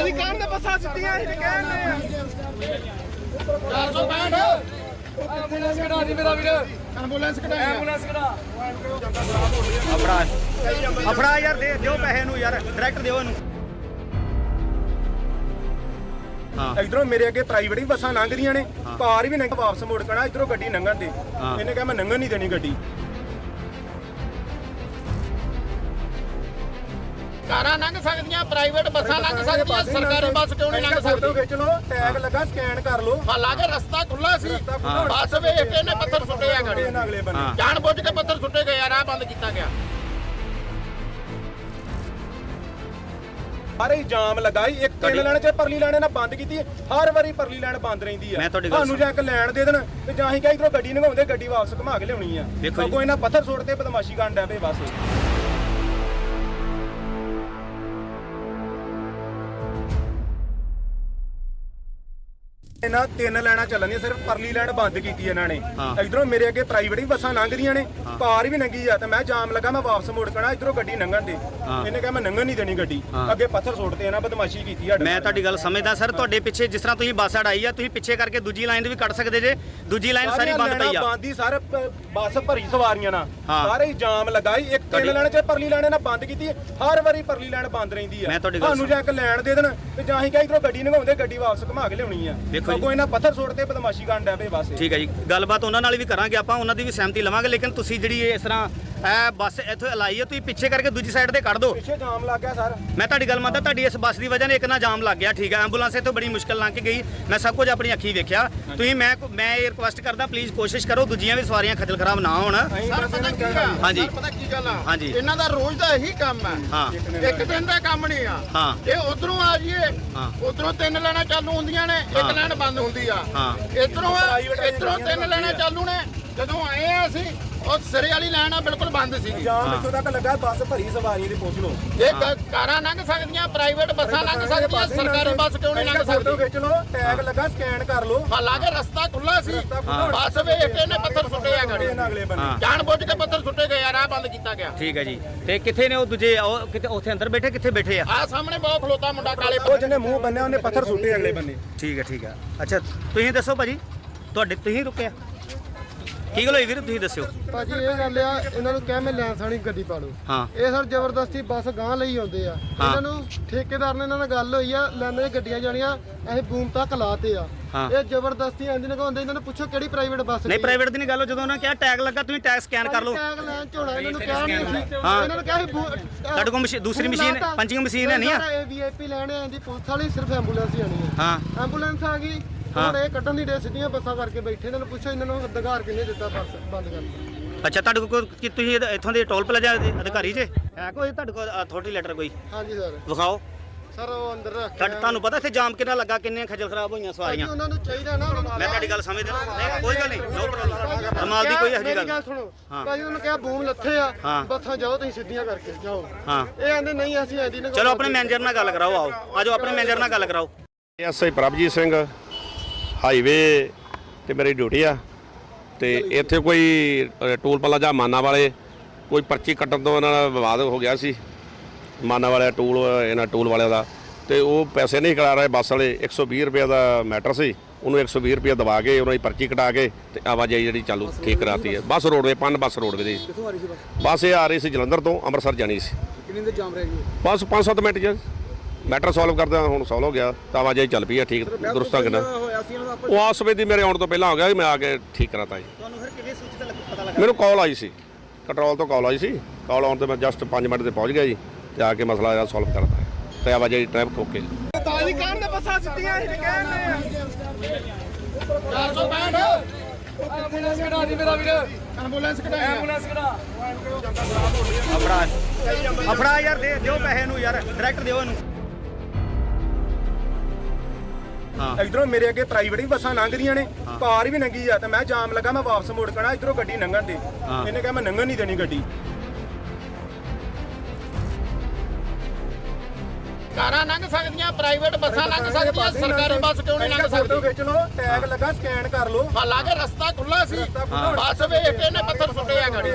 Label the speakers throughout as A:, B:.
A: ਭਾਜੀ ਕਹਿਣ ਦੇ ਬੱਸਾਂ ਸਿੱਧੀਆਂ ਹੀ ਕਹਿੰਦੇ ਆ
B: 465
A: ਐਂਬੂਲੈਂਸ ਕਢਾ ਦੀ ਮੇਰਾ ਵੀਰ
B: ਐਂਬੂਲੈਂਸ ਕਢਾਈ
A: ਐਂਬੂਲੈਂਸ ਕਢਾ।
C: ਅਫੜਾ ਅਫੜਾ ਯਾਰ ਦੇ ਦਿਓ ਪੈਸੇ ਨੂੰ ਯਾਰ ਡਾਇਰੈਕਟ ਦਿਓ ਇਹਨੂੰ। ਹਾਂ।
D: ਇਧਰੋਂ ਮੇਰੇ ਅੱਗੇ ਪ੍ਰਾਈਵੇਟ ਵੀ ਬੱਸਾਂ ਲੰਘਦੀਆਂ ਨੇ। ਪਾਰ ਵੀ ਲੰਘ ਵਾਪਸ ਮੁੜ ਕਣਾ ਇਧਰੋਂ ਗੱਡੀ ਲੰਘਣ ਦੇ। ਇਹਨੇ ਕਿਹਾ ਮੈਂ ਲੰਘਣ ਨਹੀਂ ਦੇਣੀ ਗੱਡੀ।
B: ਕਾਰਾਂ ਲੰਘ ਸਕਦੀਆਂ ਪ੍ਰਾਈਵੇਟ ਬੱਸਾਂ ਲੰਘ ਸਕਦੀਆਂ ਸਰਕਾਰੀ ਬੱਸ ਕਿਉਂ ਨਹੀਂ ਲੰਘ
D: ਫੋਟੋ
B: ਸਕਦੀ?
D: ਖਿੱਚ ਲਓ ਟੈਗ ਲੱਗਾ ਸਕੈਨ ਕਰ ਲਓ
B: ਹਾਲਾਂਕਿ ਰਸਤਾ ਖੁੱਲਾ ਸੀ
D: ਰਸਤਾ ਖੁੱਲ੍ਹਾ ਹੋਣਾ।
B: ਬੱਸ ਵੇਖ ਕੇ ਇਹਨੇ ਪੱਥਰ ਸੁੱਟੇ ਆ ਗਾੜੀ।
D: ਇਹਨਾਂ ਅਗਲੇ ਬੰਨੇ।
C: ਹਾਂ।
B: ਜਾਣ ਬੁੱਝ ਕੇ ਪੱਥਰ ਸੁੱਟੇ ਗਏ ਆ ਰਾਹ ਬੰਦ ਕੀਤਾ ਗਿਆ।
D: ਸਾਰੇ ਹੀ ਜਾਮ ਲਗਾਈ ਇੱਕ ਤਿੰਨ ਲੈਣ ਚ ਪਰਲੀ ਲੈਣ ਨਾਲ ਬੰਦ ਕੀਤੀ ਹਰ ਵਾਰੀ ਪਰਲੀ ਲੈਣ ਬੰਦ ਰਹਿੰਦੀ ਆ।
C: ਮੈਂ ਤੁਹਾਡੀ ਗੱਲ
D: ਤੁਹਾਨੂੰ ਜਾਂ ਇੱਕ ਲੈਣ ਦੇ ਦੇਣ ਤੇ ਜਾਂ ਹੀ ਕਹੀ ਇਧਰੋਂ ਗੱਡੀ ਨਗਾਉਂਦੇ ਗੱਡੀ ਵਾਪਸ ਘੁਮਾ ਕੇ ਲਿਆਉਣੀ ਆ।
C: ਦੇਖੋ ਜੀ।
D: ਅੱਗੋਂ ਇਹਨਾਂ ਪੱਥਰ ਬਦਮਾਸ਼ੀ ਕਰਨ ਡੈ ਪਏ ਬਸ। ਇਹਨਾਂ ਤਿੰਨ ਲੈਣਾ ਚੱਲਣੀਆਂ ਸਿਰਫ ਪਰਲੀ ਲੈਣ ਬੰਦ ਕੀਤੀ ਇਹਨਾਂ ਨੇ। ਇਧਰੋਂ ਮੇਰੇ ਅੱਗੇ ਪ੍ਰਾਈਵੇਟ ਵੀ ਬੱਸਾਂ ਲੰਘਦੀਆਂ ਨੇ ਪਾਰ ਵੀ ਲੰਘੀ ਆ ਤੇ ਮੈਂ ਜਾਮ ਲੱਗਾ ਮੈਂ ਵਾਪਸ ਮੁੜ ਕਣਾ ਇਧਰੋਂ ਗੱਡੀ ਲੰਘਣ ਦੇ। ਇਹਨੇ ਕਿਹਾ ਮੈਂ ਲੰਘਣ ਨਹੀਂ ਦੇਣੀ ਗੱਡੀ। ਅੱਗੇ ਪੱਥਰ ਸੁੱਟਦੇ ਇਹਨਾਂ ਬਦਮਾਸ਼ੀ ਕੀਤੀ ਸਾਡੇ
C: ਮੈਂ। ਤੁਹਾਡੀ ਗੱਲ ਸਮਝਦਾ ਸਰ ਤੁਹਾਡੇ ਪਿੱਛੇ ਜਿਸ ਤਰ੍ਹਾਂ ਤੁਸੀਂ ਬੱਸ ਅੜਾਈ ਆ ਤੁਸੀਂ ਪਿੱਛੇ ਕਰਕੇ ਦੂਜੀ ਲਾਈਨ ਵੀ ਕੱਢ ਸਕਦੇ ਜੇ ਦੂਜੀ ਲਾਈਨ ਸਾਰੀ ਬੰਦ ਪਈ ਆ
D: ਬੰਦ ਸਾਰੇ ਬੱਸ ਭਰੀ ਸਵਾਰੀਆਂ ਨਾਲ। ਸਾਰੇ ਹੀ ਜਾਮ ਲਗਾਈ ਇੱਕ ਤਿੰਨ ਲੈਣ ਚ ਪਰਲੀ ਲੈਣ ਨਾਲ ਬੰਦ ਕੀਤੀ ਹਰ ਵਾਰੀ ਪਰਲੀ ਲੈਣ ਬੰਦ ਰਹਿੰਦੀ ਆ ਤੁਹਾਨੂੰ ਜਾਂ ਇੱਕ ਲੈਣ ਦੇ ਦੇਣ ਤੇ ਜਾਂ ਹੀ ਕਹੀ ਇਧਰੋਂ ਗੱਡੀ ਨਗਾਉਂਦੇ ਗੱਡੀ ਵਾਪਸ ਘੁਮਾ ਕੇ ਲਿਆਉਣੀ ਆ
C: ਦੇਖੋ
D: ਇਹਨਾਂ ਪੱਥਰ ਸੁੱਟ ਤੇ ਬਦਮਾਸ਼ੀ ਕਰਨ ਡੈ ਪਏ ਬਸ
C: ਠੀਕ ਹੈ ਜੀ। ਗੱਲਬਾਤ ਉਹਨਾਂ ਨਾਲ ਵੀ ਕਰਾਂਗੇ ਆਪਾਂ ਉਹਨਾਂ ਦੀ ਵੀ ਸਹਿਮਤੀ ਲਵਾਂਗੇ ਲੇਕਿਨ ਤੁਸੀਂ ਜਿਹੜੀ ਇਹ ਇਸ ਤਰ੍ਹਾਂ ਇਹ ਬੱਸ ਇੱਥੋਂ ਲਾਈ ਹੈ ਤੁਸੀਂ ਪਿੱਛੇ ਕਰਕੇ ਦੂਜੀ ਸਾਈਡ ਤੇ ਕੱਢ ਦਿਓ।
D: ਪਿੱਛੇ ਜਾਮ ਲੱਗ ਗਿਆ ਸਰ।
C: ਮੈਂ ਤੁਹਾਡੀ ਗੱਲ ਮੰਨਦਾ ਤੁਹਾਡੀ ਇਸ ਬੱਸ ਦੀ ਵਜ੍ਹਾ ਨਾਲ ਇੱਕ ਨਾ ਜਾਮ ਲੱਗ ਗਿਆ ਠੀਕ ਹੈ। ਐਂਬੂਲੈਂਸ ਇੱਥੋਂ ਬੜੀ ਮੁਸ਼ਕਲ ਲੰਘ ਕੇ ਗਈ। ਮੈਂ ਸਭ ਕੁਝ ਆਪਣੀ ਅੱਖੀਂ ਵੇਖਿਆ। ਤੁਸੀਂ ਮੈਂ ਮੈਂ ਇਹ ਰਿਕੁਐਸਟ ਕਰਦਾ ਪਲੀਜ਼ ਕੋਸ਼ਿਸ਼ ਕਰੋ ਦੂਜੀਆਂ ਵੀ ਸਵਾਰੀਆਂ ਖੱਜਲ ਖਰਾਬ ਨਾ ਹੋਣ।
B: ਸਰ ਪਤਾ ਕੀ
D: ਕਹਿਣਾ
C: ਹਾਂਜੀ।
B: ਸਰ ਪਤਾ ਕੀ ਗੱਲ ਆ?
C: ਹਾਂਜੀ।
B: ਇਹਨਾਂ ਦਾ ਰੋਜ਼ ਦਾ ਇਹੀ ਕੰਮ ਹੈ
C: ਹਾਂ।
B: ਇੱਕ ਦਿਨ ਦਾ ਕੰਮ ਨਹੀਂ ਆ।
C: ਹਾਂ।
B: ਇਹ ਉਧਰੋਂ ਆ ਜਾਈਏ
C: ਹਾਂ।
B: ਉਧਰੋਂ ਤਿੰਨ ਲੈਣਾ ਚਾਲੂ ਹੁੰਦੀਆਂ ਨੇ। ਇੱਕ ਲੈਣ ਬੰਦ ਹੁੰਦੀ ਆ।
C: ਹਾਂ।
B: ਇਧਰੋਂ ਇਧਰੋਂ ਤਿੰਨ ਲੈਣਾ ਚਾਲੂ ਨੇ। ਜਦੋਂ ਆਏ ਆ ਅਸੀਂ ਉਹ ਸਿਰੇ ਵਾਲੀ ਲਾਈਨ ਆ ਬਿਲਕੁਲ ਬੰਦ ਸੀਗੀ।
D: ਜਾਮ। ਇੱਥੋਂ ਤੱਕ ਲੱਗਾ ਬੱਸ ਭਰੀ ਸਵਾਰੀਆਂ ਦੀ ਪੁੱਛ ਲਓ।
B: ਇਹ ਕ- ਕਾਰਾਂ ਲੰਘ ਸਕਦੀਆਂ ਪ੍ਰਾਈਵੇਟ ਬੱਸਾਂ ਲੰਘ ਸਕਦੀਆਂ ਸਰਕਾਰੀ ਬੱਸ ਕਿਉਂ ਨਹੀਂ ਲੰਘ
D: ਫੋਟੋ
B: ਸਕਦੀ?
D: ਖਿੱਚ ਲਓ ਟੈਗ ਲੱਗਾ ਸਕੈਨ ਕਰ ਲਓ।
B: ਹਾਲਾਂਕਿ ਰਸਤਾ ਖੁੱਲਾ ਸੀ।
D: ਰਸਤਾ ਖੁੱਲ੍ਹਾ ਹੋਣਾ।
B: ਬੱਸ ਵੇਖ ਕੇ ਇਹਨੇ ਪੱਥਰ ਸੁੱਟੇ ਆ ਗਾੜੀ।
D: ਇਹਨਾਂ ਅਗਲੇ ਬੰਨੇ।
C: ਹਾਂ।
B: ਜਾਣ ਬੁੱਝ ਕੇ ਪੱਥਰ ਸੁੱਟੇ ਗਏ ਆ ਰਾਹ ਬੰਦ ਕੀਤਾ ਗਿਆ।
C: ਠੀਕ ਹੈ ਜੀ। ਤੇ ਕਿੱਥੇ ਨੇ ਉਹ ਦੂਜੇ? ਉਹ ਕਿਤੇ ਉੱਥੇ ਅੰਦਰ ਬੈਠੇ ਕਿੱਥੇ ਬੈਠੇ ਆ?
B: ਆ ਸਾਹਮਣੇ ਬਹੁਤ ਖਲੋਤਾ ਮੁੰਡਾ ਕਾਲੇ
D: ਉਹ ਜਿਹਨੇ ਮੂੰਹ ਬੰਨਿਆ ਉਹਨੇ ਪੱਥਰ ਸੁੱਟੇ ਅਗਲੇ ਬੰਨੇ।
C: ਠੀਕ ਹੈ ਠੀਕ ਹੈ। ਅੱਛਾ ਤੁਸੀਂ ਦੱਸੋ ਭਾਜੀ ਤੁਹਾਡੇ ਤੁਸੀਂ ਰੁਕਿਆ ਕੀ ਗੱਲ ਹੋਈ ਵੀਰ? ਤੁਸੀਂ ਦੱਸਿਓ।
E: ਭਾਜੀ ਇਹ ਗੱਲ ਆ ਇਹਨਾਂ ਨੂੰ ਕਹਿ ਮੈਂ ਲੈਣ ਸਾਣੀ ਗੱਡੀ ਪਾ ਲਓ।
C: ਹਾਂ।
E: ਇਹ ਸਰ ਜ਼ਬਰਦਸਤੀ ਬੱਸ ਗਾਂ ਲਈ ਆਉਂਦੇ ਆ।
C: ਹਾਂ।
E: ਇਹਨਾਂ ਨੂੰ ਠੇਕੇਦਾਰ ਨੇ ਇਹਨਾਂ ਨਾਲ ਗੱਲ ਹੋਈ ਆ ਲੈਂਦੇ ਗੱਡੀਆਂ ਜਾਣੀਆਂ ਅਸੀਂ ਬੂਮ ਤੱਕ ਲਾਤੇ ਆ।
C: ਹਾਂ।
E: ਇਹ ਜ਼ਬਰਦਸਤੀ ਆਂਦੀ ਨਗਾਉਂਦੇ ਇਹਨਾਂ ਨੂੰ ਪੁੱਛੋ ਕਿਹੜੀ ਪ੍ਰਾਈਵੇਟ ਬੱਸ
C: ਨਹੀਂ ਪ੍ਰਾਈਵੇਟ ਦੀ ਨਹੀਂ ਗੱਲ ਜਦੋਂ ਉਹਨਾਂ ਨੇ ਕਿਹਾ ਟੈਗ ਲੱਗਾ ਤੁਸੀਂ ਟੈਗ ਸਕੈਨ ਕਰ ਲਓ।
E: ਟੈਗ ਲੈਣ ਝੋਲਾ ਇਹਨਾਂ ਨੂੰ ਕਿਹਾ ਨਹੀਂ ਸੀ।
C: ਹਾਂ।
E: ਇਹਨਾਂ ਨੂੰ ਕਿਹਾ ਸੀ
C: ਤੁਹਾਡੇ ਕੋਲ ਦੂਸਰੀ ਮਸ਼ੀਨ ਪੰਚਿੰਗ ਮਸ਼ੀਨ ਹੈ ਨਹੀਂ ਆ।
E: ਇਹ ਵੀਆਈਪੀ ਲੈਣੇ ਆਂਦੀ ਪੁਲਿਸ ਵਾਲੀ ਸਿਰਫ ਐਂਬੂਲੈਂਸ ਹੀ ਆਣੀ
C: ਹਾਂ।
E: ਆ ਐਂਬੂਲੈਂਸ ਆ ਗਈ। ਹੁਣ ਇਹ ਕੱਢਣ ਦੀ ਡੇ ਸਿੱਧੀਆਂ ਬੱਸਾਂ ਕਰਕੇ ਬੈਠੇ ਇਹਨਾਂ ਨੂੰ ਪੁੱਛੋ ਇਹਨਾਂ ਨੂੰ ਅਧਿਕਾਰ ਕਿੰਨੇ ਦਿੱਤਾ ਬੱਸ ਬੰਦ ਕਰਨ ਦਾ।
C: ਅੱਛਾ ਤੁਹਾਡੇ ਕੋਲ ਕੀ ਤੁਸੀਂ ਇਹਦਾ- ਇੱਥੋਂ ਦੇ ਟੋਲ ਪਲਾਜ਼ਾ ਦੇ ਅਧਿਕਾਰੀ ਜੇ? ਹੈ। ਕੋਈ ਤੁਹਾਡੇ ਕੋਲ ਅਥਾਰਟੀ ਲੈਟਰ ਕੋਈ?
E: ਹਾਂਜੀ ਸਰ
C: ਵਿਖਾਓ।
E: ਸਰ ਉਹ ਅੰਦਰ ਰੱਖ
C: ਤੁਹਾਡੇ- ਤੁਹਾਨੂੰ ਪਤਾ ਇੱਥੇ ਜਾਮ ਕਿੰਨਾ ਲੱਗਾ ਕਿੰਨੀਆਂ ਖੱਜਲ ਖਰਾਬ ਹੋਈਆਂ
E: ਭਾਜੀ
C: ਸਵਾਰੀਆਂ
E: ਉਹਨਾਂ ਨੂੰ ਚਾਹੀਦਾ ਨਾ ਉਹਨਾਂ ਨੂੰ
C: ਮੈਂ ਤੁਹਾਡੀ ਗੱਲ ਸਮਝਦਾ ਨਹੀਂ ਕੋਈ ਗੱਲ ਨਹੀਂ ਨੋ ਪ੍ਰੋਬਲਮ ਕਮਾਲ ਦੀ ਕੋਈ ਇਹੋ ਜਿਹੀ
E: ਮੇਰੀ
C: ਗੱਲ
E: ਸੁਣੋ।
C: ਹਾਂ।
E: ਭਾਜੀ ਉਹਨੂੰ ਕਿਹਾ ਬੂਮ ਲੱਥੇ ਆ। ਬੱਸਾਂ ਜਾਓ ਤੁਸੀਂ ਸਿੱਧੀਆਂ ਕਰਕੇ ਜਾਓ।
C: ਹਾਂ।
E: ਇਹ ਆਂਦੇ ਨਹੀਂ ਅਸੀਂ ਐਦੀ ਨਾ
C: ਚਲੋ ਆਪਣੇ ਮੈਨੇਜਰ ਨਾਲ ਗੱਲ ਕਰਾਓ ਆਓ। ਆਜੋ ਆਪਣੇ ਮੈਨੇਜਰ ਨਾਲ ਗੱਲ ਕਰਾਓ।
F: ਐਸਆਈ ਪ੍ਰਭਜੀਤ ਸਿੰਘ। ਹਾਈਵੇ ਤੇ ਮੇਰੀ ਡਿਊਟੀ ਆ ਤੇ ਇੱਥੇ ਕੋਈ ਟੋਲ ਪਲਾਜ਼ਾ ਮਾਨਾ ਵਾਲੇ ਕੋਈ ਪਰਚੀ ਕੱਟਣ ਤੋਂ ਇਹਨਾਂ ਨਾਲ ਵਿਵਾਦ ਹੋ ਗਿਆ ਸੀ। ਮਾਨਾ ਵਾਲੇ ਟੂਲ ਇਹਨਾਂ ਟੂਲ ਵਾਲਿਆਂ ਦਾ ਤੇ ਉਹ ਪੈਸੇ ਨਹੀਂ ਕਰਾ ਰਹੇ ਬੱਸ ਵਾਲੇ 120 ਰੁਪਏ ਦਾ ਮੈਟਰ ਸੀ। ਉਹਨੂੰ 120 ਰੁਪਏ ਦਵਾ ਕੇ ਉਹਨਾਂ ਦੀ ਪਰਚੀ ਕਟਾ ਕੇ ਤੇ ਆਵਾਜਾਈ ਜਿਹੜੀ ਚਾਲੂ ਠੀਕ ਕਰਾਤੀ ਹੈ। ਬੱਸ ਰੋਡਵੇ ਪੰਨ ਬੱਸ ਰੋਡਵੇ ਦੀ।
E: ਕਿੱਥੋਂ ਆ ਰਹੀ ਸੀ ਬੱਸ?
F: ਬੱਸ ਇਹ ਆ ਰਹੀ ਸੀ ਜਲੰਧਰ ਤੋਂ ਅੰਮ੍ਰਿਤਸਰ ਜਾਣੀ ਸੀ।
E: ਕਿੰਨੀ ਦੇ ਜਾਮ ਰਹਿ ਗਈ?
F: ਬਸ 5-7 ਮਿੰਟ ਚ ਮੈਟਰ ਸੋਲਵ ਕਰਦਾ ਹੁਣ ਸੋਲਵ ਹੋ ਗਿਆ ਤਾਂ ਆਵਾਜਾਈ ਚੱਲ ਪਈ ਹੈ ਠੀਕ ਦਰੁਸਤ ਨਾਲ
E: ਹੋਇਆ ਸੀ ਇਹਨਾਂ ਦਾ
F: ਉਹ ਆਸ ਵੇਦੀ ਮੇਰੇ ਆਉਣ ਤੋਂ ਪਹਿਲਾਂ ਹੋ ਗਿਆ ਮੈਂ ਆ ਕੇ ਠੀਕ ਕਰਾਤਾ ਜੀ।
C: ਤੁਹਾਨੂੰ ਫਿਰ ਕਿਵੇਂ ਸੂਚਿਤ ਪਤਾ ਲੱਗਾ?
F: ਮੈਨੂੰ ਕਾਲ ਆਈ ਸੀ ਕੰਟਰੋਲ ਤੋਂ ਕਾਲ ਆਈ ਸੀ ਕਾਲ ਆਉਣ ਤੇ ਮੈਂ ਜਸਟ 5 ਮਿੰਟ ਤੇ ਪਹੁੰਚ ਗਿਆ ਜੀ ਤੇ ਆ ਕੇ ਮਸਲਾ ਜਿਹੜਾ ਸੋਲਵ ਕਰਤਾ ਹੈ ਤੇ ਆਵਾਜਾਈ ਟ੍ਰੈਫਿਕ ਓਕੇ
A: ਭਾਜੀ ਕਹਿਣ ਦੇ ਬੱਸਾਂ ਸਿੱਧੀਆਂ ਹੀ ਕਹਿੰਦੇ ਆ?
B: 465
A: ਐਂਬੂਲੈਂਸ ਕਢਾ ਦੀ ਮੇਰਾ ਵੀਰ।
B: ਐਂਬੂਲੈਂਸ ਕਢਾਈ
A: ਐਂਬੂਲੈਂਸ ਕਢਾ।
C: ਅਫੜਾ ਅਫੜਾ ਯਾਰ ਦੇ ਦਿਓ ਪੈਸੇ ਨੂੰ ਯਾਰ ਡਾਇਰੈਕਟ ਦਿਓ ਇਹਨੂੰ।
D: ਇਧਰੋਂ ਮੇਰੇ ਅੱਗੇ ਪ੍ਰਾਈਵੇਟ ਵੀ ਬੱਸਾਂ ਲੰਘਦੀਆਂ ਨੇ ਪਾਰ ਵੀ ਲੰਘੀ ਆ ਤੇ ਮੈਂ ਜਾਮ ਲੱਗਾ ਮੈਂ ਵਾਪਸ ਮੁੜ ਕਣਾ ਇਧਰੋਂ ਗੱਡੀ ਲੰਘਣ ਦੇ। ਇਹਨੇ ਕਿਹਾ ਮੈਂ ਲੰਘਣ ਨਹੀਂ ਦੇਣੀ ਗੱਡੀ।
B: ਕਾਰਾਂ ਲੰਘ ਸਕਦੀਆਂ ਪ੍ਰਾਈਵੇਟ ਬੱਸਾਂ ਲੰਘ ਸਕਦੀਆਂ ਸਰਕਾਰੀ ਬੱਸ ਕਿਉਂ ਨਹੀਂ ਲੰਘ
D: ਫੋਟੋ
B: ਸਕਦੀ?
D: ਖਿੱਚ ਲਓ ਟੈਗ ਲੱਗਾ ਸਕੈਨ ਕਰ ਲਓ।
B: ਹਾਲਾਂਕਿ ਰਸਤਾ ਖੁੱਲਾ ਸੀ। ਬੱਸ ਵੇਖ ਕੇ ਇਹਨੇ ਪੱਥਰ ਸੁੱਟੇ ਆ ਗਾੜੀ।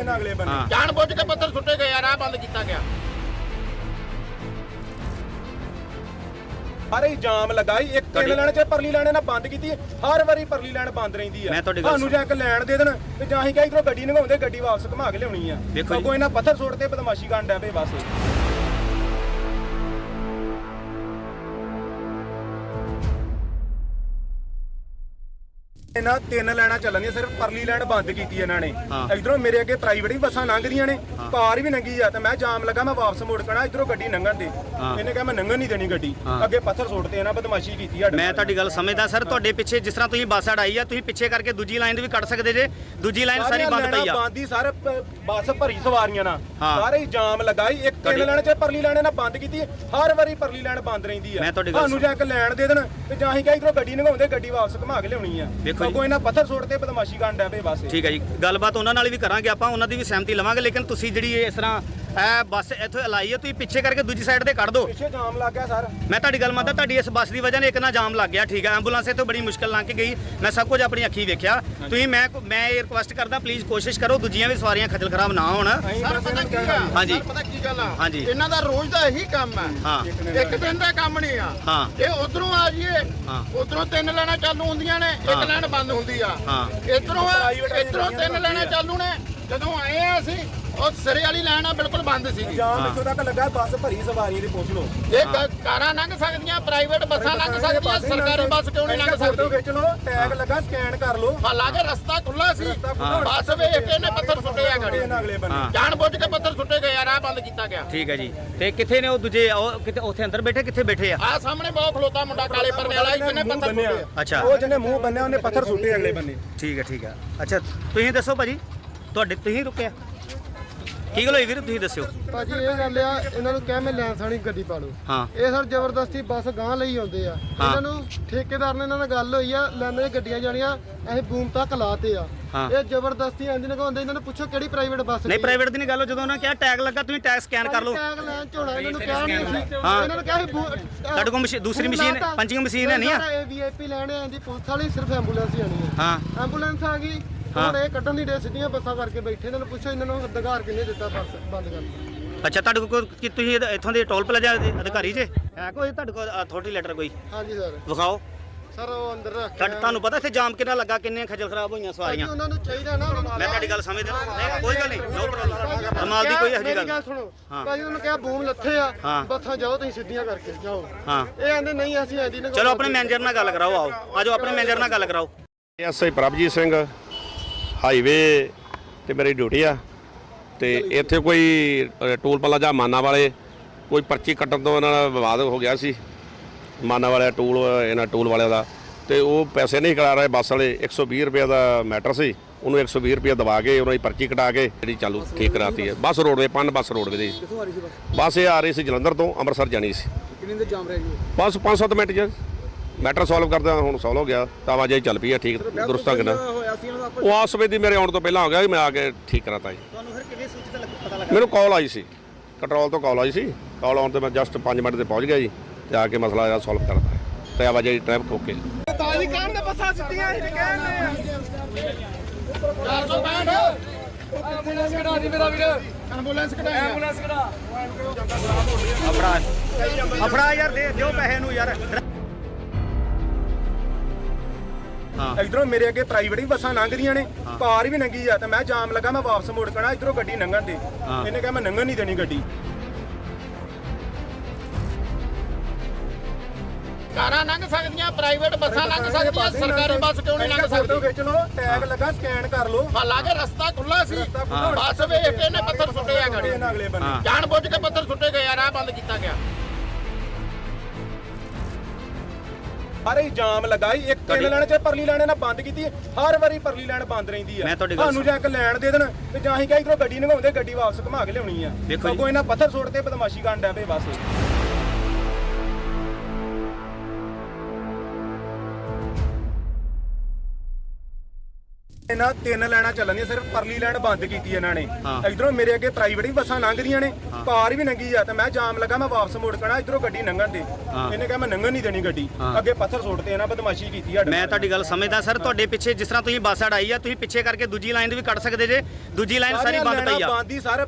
B: ਜਾਣ ਬੁੱਝ ਕੇ ਪੱਥਰ ਸੁੱਟੇ ਗਏ ਆ ਰਾਹ ਬੰਦ ਕੀਤਾ ਗਿਆ।
D: ਸਾਰੇ ਜਾਮ ਲਗਾਈ ਇੱਕ ਤਿੰਨ ਲੈਣ ਚ ਪਰਲੀ ਲੈਣੇ ਨਾਲ ਬੰਦ ਕੀਤੀ ਹਰ ਵਾਰੀ ਪਰਲੀ ਲੈਣ ਬੰਦ ਰਹਿੰਦੀ ਆ
C: ਮੈਂ ਤੁਹਾਡੀ ਗੱਲ
D: ਸਾਨੂੰ ਜਾਂ ਇੱਕ ਲੈਣ ਦੇ ਦੇਣ ਤੇ ਜਾਂ ਹੀ ਕਹੀ ਇਧਰੋਂ ਗੱਡੀ ਨਗਾਉਂਦੇ ਗੱਡੀ ਵਾਪਸ ਘੁਮਾ ਕੇ ਲਿਆਉਣੀ ਆ।
C: ਦੇਖੋ ਜੀ।
D: ਅੱਗੋਂ ਇਹਨਾਂ ਪੱਥਰ ਸੁੱਟ ਤੇ ਬਦਮਾਸ਼ੀ ਕਰਨ ਡੈ ਪਏ ਬਸ। ਇਹਨਾਂ ਤਿੰਨ ਲੈਣਾ ਚੱਲਣੀਆਂ ਸਿਰਫ ਪਰਲੀ ਲੈਣ ਬੰਦ ਕੀਤੀ ਇਹਨਾਂ ਨੇ। ਇਧਰੋਂ ਮੇਰੇ ਅੱਗੇ ਪ੍ਰਾਈਵੇਟ ਵੀ ਬੱਸਾਂ ਲੰਘਦੀਆਂ ਨੇ ਕਾਰ ਵੀ ਲੰਘੀ ਆ ਤੇ ਮੈਂ ਜਾਮ ਲੱਗਾ ਮੈਂ ਵਾਪਸ ਮੁੜ ਕਣਾ ਇਧਰੋਂ ਗੱਡੀ ਲੰਘਣ ਦੇ। ਇਹਨੇ ਕਿਹਾ ਮੈਂ ਲੰਘਣ ਨਹੀਂ ਦੇਣੀ ਗੱਡੀ। ਅੱਗੇ ਪੱਥਰ ਸੁੱਟਦੇ ਇਹਨਾਂ ਬਦਮਾਸ਼ੀ ਕੀਤੀ ਸਾਡੇ
C: ਮੈਂ। ਤੁਹਾਡੀ ਗੱਲ ਸਮਝਦਾ ਸਰ ਤੁਹਾਡੇ ਪਿੱਛੇ ਜਿਸ ਤਰ੍ਹਾਂ ਤੁਸੀਂ ਬੱਸ ਅੜਾਈ ਆ ਤੁਸੀਂ ਪਿੱਛੇ ਕਰਕੇ ਦੂਜੀ ਲਾਈਨ ਵੀ ਕੱਢ ਸਕਦੇ ਜੇ ਦੂਜੀ ਲਾਈਨ ਸਾਰੀ ਬੰਦ ਪਈ ਆ
D: ਬੰਦ ਸਾਰੇ ਬੱਸ ਭਰੀ ਸਵਾਰੀਆਂ ਨਾਲ। ਸਾਰੇ ਹੀ ਜਾਮ ਲਗਾਈ ਇੱਕ ਤਿੰਨ ਲੈਣ ਚ ਪਰਲੀ ਲੈਣੇ ਨਾਲ ਬੰਦ ਕੀਤੀ ਹਰ ਵਾਰੀ ਪਰਲੀ ਲੈਣ ਬੰਦ ਰਹਿੰਦੀ ਆ ਸਾਨੂੰ ਜਾਂ ਇੱਕ ਲੈਣ ਦੇ ਦੇਣ ਤੇ ਜਾਂ ਹੀ ਕਹੀ ਇਧਰੋਂ ਗੱਡੀ ਨਗਾਉਂਦੇ ਗੱਡੀ ਵਾਪਸ ਘੁਮਾ ਕੇ ਲਿਆਉਣੀ ਆ
C: ਦੇਖੋ
D: ਇਹਨਾਂ ਪੱਥਰ ਸੁੱਟ ਤੇ ਬਦਮਾਸ਼ੀ ਕਰਨ ਡੈ ਪਏ ਬਸ
C: ਠੀਕ ਹੈ ਜੀ। ਗੱਲਬਾਤ ਉਹਨਾਂ ਨਾਲ ਵੀ ਕਰਾਂਗੇ ਆਪਾਂ ਉਹਨਾਂ ਦੀ ਵੀ ਸਹਿਮਤੀ ਲਵਾਂਗੇ ਲੇਕਿਨ ਤੁਸੀਂ ਜਿਹੜੀ ਇਹ ਇਸ ਤਰ੍ਹਾਂ ਇਹ ਬੱਸ ਇੱਥੋਂ ਲਾਈ ਹੈ ਤੁਸੀਂ ਪਿੱਛੇ ਕਰਕੇ ਦੂਜੀ ਸਾਈਡ ਤੇ ਕੱਢ ਦਿਓ
D: ਪਿੱਛੇ ਜਾਮ ਲੱਗ ਗਿਆ ਸਰ।
C: ਮੈਂ ਤੁਹਾਡੀ ਗੱਲ ਮੰਨਦਾ ਤੁਹਾਡੀ ਇਸ ਬੱਸ ਦੀ ਵਜ੍ਹਾ ਨਾਲ ਇੱਕ ਨਾ ਜਾਮ ਲੱਗ ਗਿਆ ਠੀਕ ਹੈ। ਐਂਬੂਲੈਂਸ ਇੱਥੋਂ ਬੜੀ ਮੁਸ਼ਕਲ ਲੰਘ ਕੇ ਗਈ। ਮੈਂ ਸਭ ਕੁਝ ਆਪਣੀ ਅੱਖੀਂ ਵੇਖਿਆ। ਤੁਸੀਂ ਮੈਂ ਮੈਂ ਇਹ ਰਿਕੁਐਸਟ ਕਰਦਾ ਪਲੀਜ਼ ਕੋਸ਼ਿਸ਼ ਕਰੋ ਦੂਜੀਆਂ ਵੀ ਸਵਾਰੀਆਂ ਖੱਜਲ ਖਰਾਬ ਨਾ ਹੋਣ।
B: ਸਰ ਪਤਾ ਕੀ
D: ਨੂੰ
B: ਆ?
C: ਹਾਂਜੀ।
B: ਸਰ ਪਤਾ ਕੀ ਗੱਲ ਆ?
C: ਹਾਂਜੀ।
B: ਇਹਨਾਂ ਦਾ ਰੋਜ਼ ਦਾ ਇਹੀ ਕੰਮ ਆ।
C: ਹਾਂ।
B: ਇੱਕ ਦਿਨ ਦਾ ਕੰਮ ਨਹੀਂ ਆ।
C: ਹਾਂ।
B: ਇਹ ਉਧਰੋਂ ਆ ਜਾਈਏ।
C: ਹਾਂ।
B: ਉਧਰੋਂ ਤਿੰਨ ਲੈਣਾ ਚਾਲੂ ਹੁੰਦੀਆਂ ਨੇ
C: ਹਾਂ।
B: ਇੱਕ ਲੈਣ ਬੰਦ ਹੁੰਦੀ ਆ।
C: ਹਾਂ।
B: ਇਧਰੋਂ ਇਧਰੋਂ ਤਿੰਨ ਲੈਣਾ ਚਾਲੂ ਨੇ। ਜਦੋਂ ਆਏ ਆ ਅਸੀਂ ਉਹ ਸਿਰੇ ਵਾਲੀ ਲਾਈਨ ਆ ਬਿਲਕੁਲ ਬੰਦ ਸੀਗੀ।
D: ਜਾਮ ਇੱਥੋਂ ਤੱਕ ਲੱਗਾ ਬੱਸ ਭਰੀ ਸਵਾਰੀ ਦੀ ਪੁੱਛ ਲਓ।
B: ਇਹ ਕ- ਕਾਰਾਂ ਲੰਘ ਸਕਦੀਆਂ ਪ੍ਰਾਈਵੇਟ ਬੱਸਾਂ ਲੰਘ ਸਕਦੀਆਂ ਸਰਕਾਰੀ ਬੱਸ ਕਿਉਂ ਨਹੀਂ ਲੰਘ
D: ਫੋਟੋ
B: ਸਕਦੀ?
D: ਖਿੱਚ ਲਓ ਟੈਗ ਲੱਗਾ ਸਕੈਨ ਕਰ ਲਓ।
B: ਹਾਲਾਂਕਿ ਰਸਤਾ ਖੁੱਲਾ ਸੀ। ਬੱਸ ਵੇਖ ਕੇ ਇਹਨੇ ਪੱਥਰ ਸੁੱਟੇ ਆ ਗਾੜੀ।
D: ਇਹਨਾਂ ਅਗਲੇ ਬੰਨੇ
C: ਹਾਂ।
B: ਜਾਣ ਬੁੱਝ ਕੇ ਪੱਥਰ ਸੁੱਟੇ ਗਏ ਆ ਰਾਹ ਬੰਦ ਕੀਤਾ ਗਿਆ।
C: ਠੀਕ ਹੈ ਜੀ। ਤੇ ਕਿੱਥੇ ਨੇ ਉਹ ਦੂਜੇ ਉਹ ਕਿਤੇ ਉੱਥੇ ਅੰਦਰ ਬੈਠੇ ਕਿੱਥੇ ਬੈਠੇ ਆ?
B: ਆ ਸਾਹਮਣੇ ਬਹੁਤ ਖਲੋਤਾ ਮੁੰਡਾ ਕਾਲੇ ਪਰਨੇ ਵਾਲਾ ਜਿਹਨੇ
D: ਮੂੰਹ
B: ਪੱਥਰ
D: ਬੰਨਿਆ।
B: ਸੁੱਟੇ ਆ।
C: ਅੱਛਾ।
D: ਉਹ ਜਿਹਨੇ ਮੂੰਹ ਬੰਨਿਆ ਉਹਨੇ ਪੱਥਰ ਸੁੱਟੇ ਅਗਲੇ ਬੰਨੇ।
C: ਠੀਕ ਹੈ ਠੀਕ ਹੈ। ਅੱਛਾ ਤੁਸੀਂ ਦੱਸੋ ਭਾਜੀ। ਤੁਹਾਡੇ ਤੁਸੀਂ ਰੁਕਿਆ? ਕੀ ਗੱਲ ਹੋਈ ਵੀਰ? ਤੁਸੀਂ ਦੱਸਿਓ।
E: ਭਾਜੀ ਇਹ ਗੱਲ ਆ ਇਹਨਾਂ ਨੂੰ ਕਹਿ ਮੈਂ ਲੈਣ ਸਾਣੀ ਗੱਡੀ ਪਾ ਲਓ।
C: ਹਾਂ।
E: ਇਹ ਸਰ ਜ਼ਬਰਦਸਤੀ ਬੱਸ ਗਾਂ ਲਈ ਆਉਂਦੇ ਆ। ਇਹਨਾਂ ਨੂੰ ਠੇਕੇਦਾਰ ਨੇ ਇਹਨਾਂ ਨਾਲ ਗੱਲ ਹੋਈ ਆ ਲੈਣੇ ਗੱਡੀਆਂ ਜਾਣੀਆਂ ਅਸੀਂ ਬੂਮ ਤੱਕ ਲਾਤੇ ਆ। ਇਹ ਜ਼ਬਰਦਸਤੀ ਇੰਜ ਨਗਾਉਂਦੇ ਇਹਨਾਂ ਨੂੰ ਪੁੱਛੋ ਕਿਹੜੀ ਪ੍ਰਾਈਵੇਟ ਬੱਸ
C: ਨਹੀਂ ਪ੍ਰਾਈਵੇਟ ਦੀ ਨਹੀਂ ਗੱਲ ਜਦੋਂ ਉਹਨਾਂ ਕਿਹਾ ਟੈਗ ਲੱਗਾ ਤੁਸੀਂ ਟੈਗ ਸਕੈਨ ਕਰ ਲਓ।
E: ਟੈਗ ਲੈਣ ਝੋਲਾ ਇਹਨਾਂ ਨੂੰ ਕਿਹਾ ਨਹੀਂ ਸੀ।
C: ਹਾਂ।
E: ਇਹਨਾਂ ਨੂੰ ਕਿਹਾ ਸੀ ਬੂ-
C: ਤੁਹਾਡੇ ਕੋਲ ਦੂਸਰੀ ਮਸ਼ੀਨ ਹੈ, ਪੰਚਿੰਗ ਮਸ਼ੀਨ ਹੈ ਨਹੀਂ ਆ?
E: ਇਹ ਵੀਆਈਪੀ ਲੈਣ ਪੁਲਿਸ ਵਾਲੀ ਸਿਰਫ ਐਂਬੂਲੈਂਸ ਹੀ ਆਣੀ ਹੈ
C: ਹਾਂ।
E: ਐਂਬੂਲੈਂਸ ਆ ਗਈ। ਹੁਣ ਇਹ ਕੱਢਣ ਦੀ ਡੇ ਸਿੱਧੀਆਂ ਬੱਸਾਂ ਕਰਕੇ ਬੈਠੇ ਇਹਨਾਂ ਨੂੰ ਪੁੱਛੋ ਇਹਨਾਂ ਨੂੰ ਅਧਿਕਾਰ ਕਿੰਨੇ ਦਿੱਤਾ ਬੱਸ ਬੰਦ ਕਰਨ ਦਾ।
C: ਅੱਛਾ ਤੁਹਾਡੇ ਕੋਲ ਕੀ ਤੁਸੀਂ ਇੱਥੋਂ ਦੇ ਟੋਲ ਪਲਾਜ਼ਾ ਦੇ ਅਧਿਕਾਰੀ ਜੇ? ਹੈ। ਕੋਈ ਤੁਹਾਡੇ ਕੋਲ ਅਥਾਰਟੀ ਲੈਟਰ ਕੋਈ?
E: ਹਾਂਜੀ ਸਰ।
C: ਵਿਖਾਓ।
E: ਸਰ ਉਹ ਅੰਦਰ ਰੱਖ
C: ਤੁਹਾਡੇ- ਤੁਹਾਨੂੰ ਪਤਾ ਇੱਥੇ ਜਾਮ ਕਿੰਨਾ ਲੱਗਾ ਕਿੰਨੇ ਖੱਜਲ ਖਰਾਬ ਹੋਈਆਂ ਸਵਾਰੀਆਂ?
E: ਉਹਨਾਂ ਨੂੰ ਚਾਹੀਦਾ ਨਾ ਉਹਨਾਂ
C: ਮੈਂ ਤੁਹਾਡੀ ਗੱਲ ਸਮਝਦਾ ਨਹੀਂ ਕੋਈ ਗੱਲ ਨਹੀਂ ਨੋ ਪ੍ਰੋਬਲਮ ਰਮਾਲ ਦੀ ਕੋਈ ਇਹੋ ਜਿਹੀ
E: ਮੇਰੀ
C: ਗੱਲ
E: ਸੁਣੋ।
C: ਹਾਂ।
E: ਭਾਜੀ ਉਹਨੂੰ ਕਿਹਾ ਬੂਮ ਲੱਥੇ ਆ। ਬੱਸਾਂ ਜਾਓ ਤੁਸੀਂ ਸਿੱਧੀਆਂ ਕਰਕੇ ਜਾਓ।
C: ਹਾਂ।
E: ਇਹ ਆਂਦੇ ਨਹੀਂ ਅਸੀਂ ਐਂਦੀ ਨਾ
C: ਚਲੋ ਆਪਣੇ ਮੈਨੇਜਰ ਨਾਲ ਗੱਲ ਕਰਾਓ ਆਓ। ਆਜੋ ਆਪਣੇ ਮੈਨੇਜਰ ਨਾਲ ਗੱਲ ਕਰਾਓ।
F: ਐਸਆਈ ਪ੍ਰਭਜੀਤ ਸਿੰਘ। ਹਾਈਵੇ ਤੇ ਮੇਰੀ ਡਿਊਟੀ ਆ ਤੇ ਇੱਥੇ ਕੋਈ ਅ, ਟੋਲ ਪਲਾਜ਼ਾ ਮਾਨਾ ਵਾਲੇ ਕੋਈ ਪਰਚੀ ਕੱਟਣ ਤੋਂ ਇਹਨਾਂ ਨਾਲ ਵਿਵਾਦ ਹੋ ਗਿਆ ਸੀ। ਮਾਨਾ ਵਾਲੇ ਟੋਲ ਇਹਨਾਂ ਟੋਲ ਵਾਲਿਆਂ ਦਾ ਤੇ ਉਹ ਪੈਸੇ ਨਹੀਂ ਕਰਾ ਰਹੇ ਬੱਸ ਵਾਲੇ 120 ਰੁਪਏ ਦਾ ਮੈਟਰ ਸੀ ਉਹਨੂੰ 120 ਰੁਪਏ ਦਵਾ ਕੇ ਉਹਨਾਂ ਦੀ ਪਰਚੀ ਕਟਾ ਕੇ ਜਿਹੜੀ ਚਾਲੂ ਠੀਕ ਕਰਾਤੀ ਹੈ। ਬੱਸ ਰੋਡਵੇ ਪੰਨ ਬੱਸ ਰੋਡਵੇ ਦੀ।
E: ਕਿੱਥੋਂ ਆ ਰਹੀ ਸੀ ਬੱਸ?
F: ਬੱਸ ਇਹ ਆ ਰਹੀ ਸੀ ਜਲੰਧਰ ਤੋਂ ਅੰਮ੍ਰਿਤਸਰ ਜਾਣੀ ਸੀ।
E: ਕਿੰਨੇ ਦੇ ਜਾਮ ਰਹਿ ਗਈ?
F: ਬਸ 5-7 ਮਿੰਟ ਚ ਮੈਟਰ ਸੋਲਵ ਕਰਦਾ ਹੁਣ ਸੋਲਵ ਹੋ ਗਿਆ ਤਾਂ ਆਵਾਜਾਈ ਚੱਲ ਪਈ ਹੈ ਠੀਕ ਦਰੁਸਤ ਢੰਗ ਨਾਲ
E: ਹੋਇਆ ਸੀ ਉਹਨਾਂ ਦਾ
F: ਉਹ ਆਸ ਵੇਦੀ ਮੇਰੇ ਆਉਣ ਤੋਂ ਪਹਿਲਾਂ ਹੋ ਗਿਆ ਕਿ ਮੈਂ ਆ ਕੇ ਠੀਕ ਕਰਾਤਾ ਜੀ
C: ਤੁਹਾਨੂੰ ਫਿਰ ਕਿਵੇਂ ਸੂਚਿਤ ਪਤਾ ਲੱਗਾ?
F: ਮੈਨੂੰ ਕਾਲ ਆਈ ਸੀ ਕੰਟਰੋਲ ਤੋਂ ਕਾਲ ਆਈ ਸੀ ਕਾਲ ਆਉਣ ਤੇ ਮੈਂ ਜਸਟ 5 ਮਿੰਟ ਤੇ ਪਹੁੰਚ ਗਿਆ ਜੀ ਤੇ ਆ ਕੇ ਮਸਲਾ ਜਿਹੜਾ ਸੋਲਵ ਕਰਤਾ ਤੇ ਆਵਾਜਾਈ ਟ੍ਰੈਫਿਕ ਓਕੇ।
A: ਤਾਜੀ ਕਾਰਨ ਦੇ ਬੱਸਾਂ ਸਿੱਧੀਆਂ ਹੀ ਕਹਿੰਦੇ ਆ।
B: 465
A: ਐਂਬੂਲੈਂਸ ਕਢਾ ਦੀ ਮੇਰਾ ਵੀਰ।
B: ਐਂਬੂਲੈਂਸ ਕਢਾਈ ਆ।
A: ਐਂਬੂਲੈਂਸ ਕਢਾ।
C: ਅਫੜਾ ਅਫੜਾ ਯਾਰ ਦੇ ਦਿਓ ਪੈਸੇ ਨੂੰ ਯਾਰ। ਹਾਂ
D: ਇਧਰੋਂ ਮੇਰੇ ਅੱਗੇ ਪ੍ਰਾਈਵੇਟ ਵੀ ਬੱਸਾਂ ਲੰਘਦੀਆਂ ਨੇ ਕਾਰ ਵੀ ਲੰਘੀ ਆ ਤੇ ਮੈਂ ਜਾਮ ਲੱਗਾ ਮੈਂ ਵਾਪਸ ਮੁੜ ਕਣਾ ਇਧਰੋਂ ਗੱਡੀ ਲੰਘਣ ਦੇ। ਇਹਨੇ ਕਿਹਾ ਮੈਂ ਲੰਘਣ ਨਹੀਂ ਦੇਣੀ ਗੱਡੀ।
B: ਕਾਰਾਂ ਲੰਘ ਸਕਦੀਆਂ ਪ੍ਰਾਈਵੇਟ ਬੱਸਾਂ ਲੰਘ ਸਕਦੀਆਂ ਸਰਕਾਰੀ ਬੱਸ ਕਿਉਂ ਨਹੀਂ ਲੰਘ ਸਕਦੀ?
D: ਖਿੱਚ ਲਓ ਟੈਗ ਲੱਗਾ ਸਕੈਨ ਕਰ ਲਓ।
B: ਹਾਲਾਂਕਿ ਰਸਤਾ ਖੁੱਲਾ ਸੀ। ਬੱਸ ਵੇਖ ਕੇ ਇਹਨੇ ਪੱਥਰ ਸੁੱਟੇ ਆ ਗਾੜੀ। ਜਾਣ ਬੁੱਝ ਕੇ ਪੱਥਰ ਸੁੱਟੇ ਗਏ ਆ ਰਾਹ ਬੰਦ ਕੀਤਾ ਗਿਆ।
D: ਸਾਰੇ ਜਾਮ ਲਗਾਈ ਇੱਕ ਤਿੰਨ ਲੈਣ ਚ ਪਰਲੀ ਲੈਣੇ ਨਾਲ ਬੰਦ ਕੀਤੀ ਹਰ ਵਾਰੀ ਪਰਲੀ ਲੈਣ ਬੰਦ ਰਹਿੰਦੀ ਆ ਸਾਨੂੰ ਜਾਂ ਇੱਕ ਲੈਣ ਦੇ ਦੇਣ ਤੇ ਜਾਂ ਹੀ ਕਹੀ ਇਧਰੋਂ ਗੱਡੀ ਨਗਾਉਂਦੇ ਗੱਡੀ ਵਾਪਸ ਘੁਮਾ ਕੇ ਲਿਆਉਣੀ ਆ
C: ਦੇਖੋ
D: ਇਹਨਾਂ ਪੱਥਰ ਸੁੱਟ ਤੇ ਬਦਮਾਸ਼ੀ ਕਰਨ ਡੈ ਪਏ ਬਸ। ਇਹਨਾਂ ਤਿੰਨ ਲੈਣਾ ਚੱਲਣੀਆਂ ਸਿਰਫ ਪਰਲੀ ਲੈਣ ਬੰਦ ਕੀਤੀ ਇਹਨਾਂ ਨੇ। ਇਧਰੋਂ ਮੇਰੇ ਅੱਗੇ ਪ੍ਰਾਈਵੇਟ ਵੀ ਬੱਸਾਂ ਲੰਘਦੀਆਂ ਨੇ ਕਾਰ ਵੀ ਲੰਘੀ ਆ ਤੇ ਮੈਂ ਜਾਮ ਲੱਗਾ ਮੈਂ ਵਾਪਸ ਮੁੜ ਕਣਾ ਇਧਰੋਂ ਗੱਡੀ ਲੰਘਣ ਤੇ ਇਹਨੇ ਕਿਹਾ ਮੈਂ ਲੰਘਣ ਨਹੀਂ ਦੇਣੀ ਗੱਡੀ। ਅੱਗੇ ਪੱਥਰ ਸੁੱਟਦੇ ਇਹਨਾਂ ਬਦਮਾਸ਼ੀ ਕੀਤੀ ਸਾਡੇ
C: ਮੈਂ ਤੁਹਾਡੀ ਗੱਲ ਸਮਝਦਾ ਸਰ ਤੁਹਾਡੇ ਪਿੱਛੇ ਜਿਸ ਤਰ੍ਹਾਂ ਤੁਸੀਂ ਬੱਸ ਅੜਾਈ ਆ ਤੁਸੀਂ ਪਿੱਛੇ ਕਰਕੇ ਦੂਜੀ ਲਾਈਨ ਵੀ ਕੱਢ ਸਕਦੇ ਜੇ। ਦੂਜੀ ਲਾਈਨ ਸਾਰੀ ਬੰਦ ਪਈ ਆ।
D: ਬੰਦੀ ਸਾਰੇ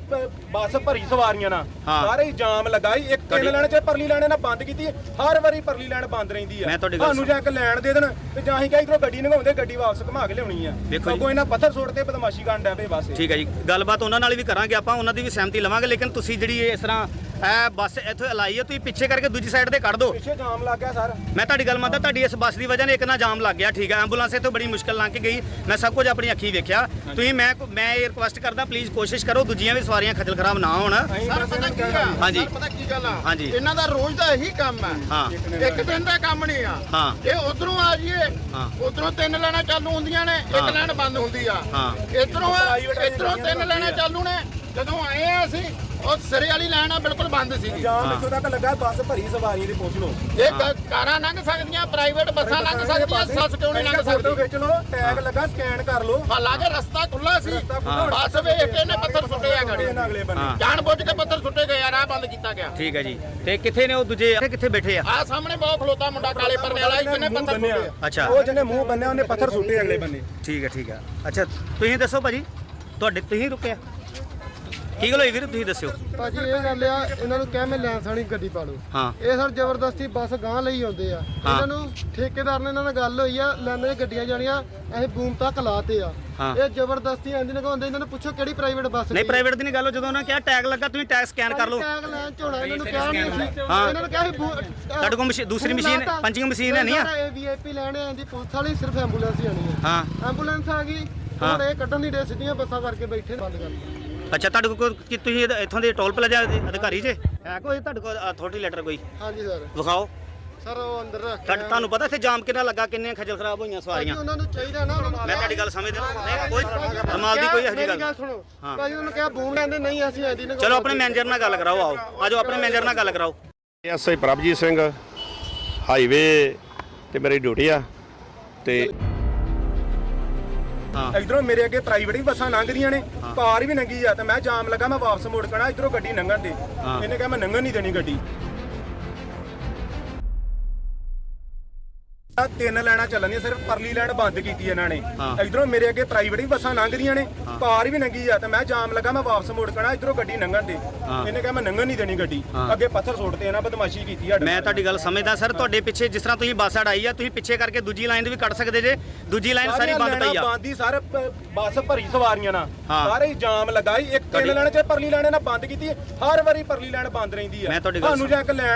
D: ਬੱਸ ਭਰੀ ਸਵਾਰੀਆਂ ਨਾਲ। ਸਾਰੇ ਜਾਮ ਲਗਾਈ ਇੱਕ ਤਿੰਨ ਲੈਣ ਚ ਪਰਲੀ ਲੈਣ ਨਾਲ ਬੰਦ ਕੀਤੀ ਹਰ ਵਾਰੀ ਪਰਲੀ ਲੈਣ ਬੰਦ ਰਹਿੰਦੀ ਆ। ਸਾਨੂੰ ਜਾਂ ਇੱਕ ਲੈਣ ਦੇ ਦੇਣ ਤੇ ਜਾਂ ਹੀ ਕਹੀ ਇਧਰੋਂ ਗੱਡੀ ਲੰਘਾਉਂਦੇ ਗੱਡੀ ਵਾਪਸ ਘੁਮਾ ਕੇ ਲਿਆਉਣੀ ਆ।
C: ਜੀ।
D: ਅੱਗੋਂ ਇਹਨਾਂ ਪੱਥਰ ਸੁੱਟਦੇ ਬਦਮਾਸ਼ੀ ਕਰਨ ਡੈ ਪਏ ਬਸ
C: ਠੀਕ ਹੈ ਜੀ ਗੱਲਬਾਤ ਉਹਨਾਂ ਨਾਲ ਵੀ ਕਰਾਂਗੇ ਆਪਾਂ ਉਹਨਾਂ ਦੀ ਵੀ ਸਹਿਮਤੀ ਲਵਾਂਗੇ ਲੇਕਿਨ ਤੁਸੀਂ ਜਿਹੜੀ ਇਹ ਇਸ ਤਰ੍ਹਾਂ ਇਹ ਬੱਸ ਇੱਥੇ ਲਾਈ ਹੈ ਤੁਸੀਂ ਪਿੱਛੇ ਕਰਕੇ ਦੂਜੀ ਸਾਈਡ ਤੇ ਕੱਢ ਦਿਓ
D: ਪਿੱਛੇ ਜਾਮ ਲੱਗ ਗਿਆ ਸਰ।
C: ਮੈਂ ਤੁਹਾਡੀ ਗੱਲ ਮੰਨਦਾ ਤੁਹਾਡੀ ਇਸ ਬੱਸ ਦੀ ਵਜ੍ਹਾ ਨਾਲ ਇੱਕ ਨਾ ਜਾਮ ਲੱਗ ਗਿਆ ਠੀਕ ਹੈ ਐਂਬੂਲੈਂਸ ਇੱਥੋਂ ਬੜੀ ਮੁਸ਼ਕਲ ਲੰਘ ਕੇ ਗਈ। ਮੈਂ ਸਭ ਕੁਝ ਆਪਣੀ ਅੱਖੀ ਵੇਖਿਆ। ਤੁਸੀਂ ਮੈਂ ਮੈਂ ਇਹ ਰਿਕੁਐਸਟ ਕਰਦਾ ਪਲੀਜ਼ ਕੋਸ਼ਿਸ਼ ਕਰੋ ਦੂਜੀਆਂ ਵੀ ਸਵਾਰੀਆਂ ਖੱਜਲ ਖਰਾਬ ਨਾ ਹੋਣ।
B: ਸਰ ਪਤਾ ਕੀ ਆ?
C: ਹਾਂਜੀ।
B: ਸਰ ਪਤਾ ਕੀ ਗੱਲ ਆ?
C: ਹਾਂਜੀ।
B: ਇਹਨਾਂ ਦਾ ਰੋਜ਼ ਦਾ ਇਹੀ ਕੰਮ ਆ।
C: ਹਾਂ।
B: ਇੱਕ ਦਿਨ ਦਾ ਕੰਮ ਨਹੀਂ ਆ।
C: ਹਾਂ।
B: ਇਹ ਉਧਰੋਂ ਆ ਜੀਏ
C: ਹਾਂ।
B: ਉਧਰੋਂ ਤਿੰਨ ਲੈਣਾ ਚਾਲੂ ਹੁੰਦੀਆਂ ਨੇ। ਇੱਕ ਲੈਣ ਬੰਦ ਹੁੰਦੀ ਆ।
C: ਹਾਂ।
B: ਇਧਰੋਂ ਇਧਰੋਂ ਤਿੰਨ ਲੈਣਾ ਚਾਲੂ ਨੇ। ਜਦੋਂ ਆਏ ਆ ਅਸੀਂ ਉਹ ਸਿਰੇ ਵਾਲੀ ਲਾਈਨ ਆ ਬਿਲਕੁਲ ਬੰਦ ਸੀਗੀ
D: ਜਾਮ ਇੱਥੋਂ ਤੱਕ ਲੱਗਾ ਬੱਸ ਭਰੀ ਸਵਾਰੀ ਦੀ ਪੁੱਛ ਲਓ
B: ਇਹ ਕ- ਕਾਰਾਂ ਲੰਘ ਸਕਦੀਆਂ ਪ੍ਰਾਈਵੇਟ ਬੱਸਾਂ ਲੰਘ ਸਕਦੀਆਂ ਸੱਸ ਕਿਉਂ ਨਹੀਂ ਲੰਘ
D: ਫੋਟੋ
B: ਸਕਦੀ?
D: ਖਿੱਚ ਲਓ ਟੈਗ ਲੱਗਾ ਸਕੈਨ ਕਰ ਲਓ।
B: ਹਾਲਾਂਕਿ ਰਸਤਾ ਖੁੱਲਾ ਸੀ।
D: ਰਸਤਾ ਖੁੱਲ੍ਹਾ ਹੋਣਾ।
B: ਬੱਸ ਵੇਖ ਕੇ ਇਹਨੇ ਪੱਥਰ ਸੁੱਟੇ ਆ ਗਾੜੀ।
D: ਇਹਨਾਂ ਅਗਲੇ ਬੰਨੇ।
C: ਹਾਂ।
B: ਜਾਣ ਬੁੱਝ ਕੇ ਪੱਥਰ ਸੁੱਟੇ ਗਏ ਆ ਰਾਹ ਬੰਦ ਕੀਤਾ ਗਿਆ।
C: ਠੀਕ ਹੈ ਜੀ। ਤੇ ਕਿੱਥੇ ਨੇ ਉਹ ਦੂਜੇ? ਇੱਥੇ ਕਿੱਥੇ ਬੈਠੇ ਆ?
B: ਆ ਸਾਹਮਣੇ ਬਹੁਤ ਖਲੋਤਾ ਮੁੰਡਾ ਕਾਲੇ ਪਰਨੇ ਵਾਲਾ
D: ਮੂੰਹ
B: ਪੱਥਰ
D: ਬੰਨਿਆ।
B: ਸੁੱਟੇ ਆ।
C: ਅੱਛਾ।
D: ਉਹ ਜਿਹਨੇ ਮੂੰਹ ਬੰਨਿਆ ਉਹਨੇ ਪੱਥਰ ਸੁੱਟੇ ਅਗਲੇ ਬੰਨੇ।
C: ਠੀਕ ਹੈ ਠੀਕ ਹੈ। ਅੱਛਾ ਤੁਸੀਂ ਦੱਸੋ ਭਾਜੀ ਤੁਹਾਡੇ ਤੁਸੀਂ ਰੁਕਿਆ ਕੀ ਗੱਲ ਹੋਈ ਵੀਰ? ਤੁਸੀਂ ਦੱਸਿਓ।
E: ਭਾਜੀ ਇਹ ਗੱਲ ਆ ਇਹਨਾਂ ਨੂੰ ਕਹਿ ਮੈਂ ਲੈਂਸ ਵਾਲੀ ਗੱਡੀ ਪਾ ਲਓ।
C: ਹਾਂ।
E: ਇਹ ਸਰ ਜ਼ਬਰਦਸਤੀ ਬੱਸ ਗਾਂ ਲਈ ਆਉਂਦੇ ਆ। ਇਹਨਾਂ ਨੂੰ ਠੇਕੇਦਾਰ ਨੇ ਇਹਨਾਂ ਨਾਲ ਗੱਲ ਹੋਈ ਆ ਲੈਣੇ ਗੱਡੀਆਂ ਜਾਣੀਆਂ ਅਸੀਂ ਬੂਮ ਤੱਕ ਲਾਤੇ ਆ। ਇਹ ਜ਼ਬਰਦਸਤੀ ਆਂਦੀ ਨਗਾਉਂਦੇ ਇਹਨਾਂ ਨੂੰ ਪੁੱਛੋ ਕਿਹੜੀ ਪ੍ਰਾਈਵੇਟ ਬੱਸ
C: ਨਹੀਂ ਪ੍ਰਾਈਵੇਟ ਦੀ ਨਹੀਂ ਗੱਲ ਜਦੋਂ ਉਹਨਾਂ ਕਿਹਾ ਟੈਗ ਲੱਗਾ ਤੁਸੀਂ ਟੈਗ ਸਕੈਨ ਕਰ ਲਓ।
E: ਟੈਗ ਲੈਣ ਝੋਲਾ ਇਹਨਾਂ ਨੂੰ ਕਿਹਾ ਨਹੀਂ ਸੀ। ਇਹਨਾਂ ਨੂੰ ਕਿਹਾ ਸੀ
C: ਤੁਹਾਡੇ ਕੋਲ ਦੂਸਰੀ ਮਸ਼ੀਨ ਹੈ, punching machine ਹੈ ਨਹੀਂ ਆ?
E: ਇਹ ਵੀਆਈਪੀ ਲੈਣੇ ਆਂਦੀ ਪੁਲਿਸ ਵਾਲੀ ਸਿਰਫ ਐਂਬੂਲੈਂਸ ਹੀ ਆਣੀ ਹੈ
C: ਹਾਂ।
E: ਐਂਬੂਲੈਂਸ ਆ ਗਈ ਹੁਣ ਇਹ ਕੱਢਣ ਦੀ ਡੇ ਸਿੱਧੀਆਂ ਬੱਸਾਂ ਕਰਕੇ ਬੈਠੇ ਨੇ, ਬੰਦ ਕਰ।
C: ਅੱਛਾ ਤੁਹਾਡੇ ਕੋਲ ਕੀ ਤੁਸੀਂ ਇਹਦਾ- ਇੱਥੋਂ ਦੇ ਟੋਲ ਪਲਾਜ਼ਾ ਦੇ ਅਧਿਕਾਰੀ ਜੇ? ਹੈ ਕੋਈ? ਤੁਹਾਡੇ ਕੋਲ ਅਥਾਰਟੀ ਲੈਟਰ ਕੋਈ?
E: ਹਾਂਜੀ ਸਰ।
C: ਵਿਖਾਓ।
E: ਸਰ ਉਹ ਅੰਦਰ ਰੱਖ
C: ਤੁਹਾਡੇ- ਤੁਹਾਨੂੰ ਪਤਾ ਇੱਥੇ ਜਾਮ ਕਿੰਨਾ ਲੱਗਾ ਕਿੰਨੀਆਂ ਖੱਜਲ ਖਰਾਬ ਹੋਈਆਂ
E: ਭਾਜੀ
C: ਸਵਾਰੀਆਂ
E: ਉਹਨਾਂ ਨੂੰ ਚਾਹੀਦਾ ਨਾ ਉਹਨਾਂ ਨੂੰ
C: ਮੈਂ ਤੁਹਾਡੀ ਗੱਲ ਸਮਝਦਾ ਨਹੀਂ ਕੋਈ ਕਮਾਲ ਦੀ ਕੋਈ ਇਹੋ ਜਿਹੀ
E: ਮੇਰੀ
C: ਗੱਲ
E: ਸੁਣੋ।
C: ਹਾਂ।
E: ਭਾਜੀ ਉਹਨੂੰ ਕਿਹਾ ਬੂਮ ਲੈਂਦੇ ਨਹੀਂ ਅਸੀਂ ਐਂਦੀ ਨਾ
C: ਚਲੋ ਆਪਣੇ ਮੈਨੇਜਰ ਨਾਲ ਗੱਲ ਕਰਾਓ ਆਓ। ਆਜੋ ਆਪਣੇ ਮੈਨੇਜਰ ਨਾਲ ਗੱਲ ਕਰਾਓ।
F: ਐਸਆਈ ਪ੍ਰਭਜੀਤ ਸਿੰਘ ਹਾਈਵੇ ਤੇ ਮੇਰੀ ਡਿਊਟੀ ਆ। ਤੇ
D: ਇਧਰੋਂ ਮੇਰੇ ਅੱਗੇ ਪ੍ਰਾਈਵੇਟ ਵੀ ਬੱਸਾਂ ਲੰਘਦੀਆਂ ਨੇ ਕਾਰ ਵੀ ਲੰਘੀ ਆ ਤੇ ਮੈਂ ਜਾਮ ਲੱਗਾ ਮੈਂ ਵਾਪਸ ਮੁੜ ਕਣਾ ਇਧਰੋਂ ਗੱਡੀ ਲੰਘਣ ਤੇ ਇਹਨੇ ਕਿਹਾ ਮੈਂ ਲੰਘਣ ਨਹੀਂ ਦੇਣੀ ਗੱਡੀ। ਆਹ ਤਿੰਨ ਲੈਣਾ ਚੱਲਣੀਆਂ ਸਿਰਫ ਪਰਲੀ ਲੈਣ ਬੰਦ ਕੀਤੀ ਇਹਨਾਂ ਨੇ। ਇਧਰੋਂ ਮੇਰੇ ਅੱਗੇ ਪ੍ਰਾਈਵੇਟ ਵੀ ਬੱਸਾਂ ਲੰਘਦੀਆਂ ਨੇ ਕਾਰ ਵੀ ਲੰਘੀ ਆ ਤੇ ਮੈਂ ਜਾਮ ਲੱਗਾ ਮੈਂ ਵਾਪਸ ਮੁੜ ਕਣਾ ਇਧਰੋਂ ਗੱਡੀ ਲੰਘਣ ਤੇ ਇਹਨੇ ਕਿਹਾ ਮੈਂ ਲੰਘਣ ਨਹੀਂ ਦੇਣੀ ਗੱਡੀ। ਅੱਗੇ ਪੱਥਰ ਸੁੱਟਦੇ ਇਹਨਾਂ ਬਦਮਾਸ਼ੀ ਕੀਤੀ ਸਾਡੇ
C: ਮੈਂ। ਤੁਹਾਡੀ ਗੱਲ ਸਮਝਦਾ ਸਰ ਤੁਹਾਡੇ ਪਿੱਛੇ ਜਿਸ ਤਰ੍ਹਾਂ ਤੁਸੀਂ ਬੱਸ ਅੜਾਈ ਆ ਤੁਸੀਂ ਪਿੱਛੇ ਕਰਕੇ ਦੂਜੀ ਲਾਈਨ ਵੀ ਕੱਢ ਸਕਦੇ ਜੇ। ਦੂਜੀ ਲਾਈਨ ਸਾਰੀ ਬੰਦ ਪਈ ਆ।
D: ਬੰਦ ਸਾਰੇ ਬੱਸ ਭਰੀ ਸਵਾਰੀਆਂ ਨਾਲ।
C: ਹਾਂ।
D: ਸਾਰੇ ਜਾਮ ਲਗਾਈ ਇੱਕ ਤਿੰਨ ਲੈਣ ਚ ਪਰਲੀ ਲੈਣ ਨਾਲ ਬੰਦ ਕੀਤੀ ਹਰ ਵਾਰੀ ਪਰਲੀ ਲੈਣ ਬੰਦ ਰਹਿੰਦੀ ਆ। ਸਾਨੂੰ ਜਾਂ ਇੱਕ ਲੈਣ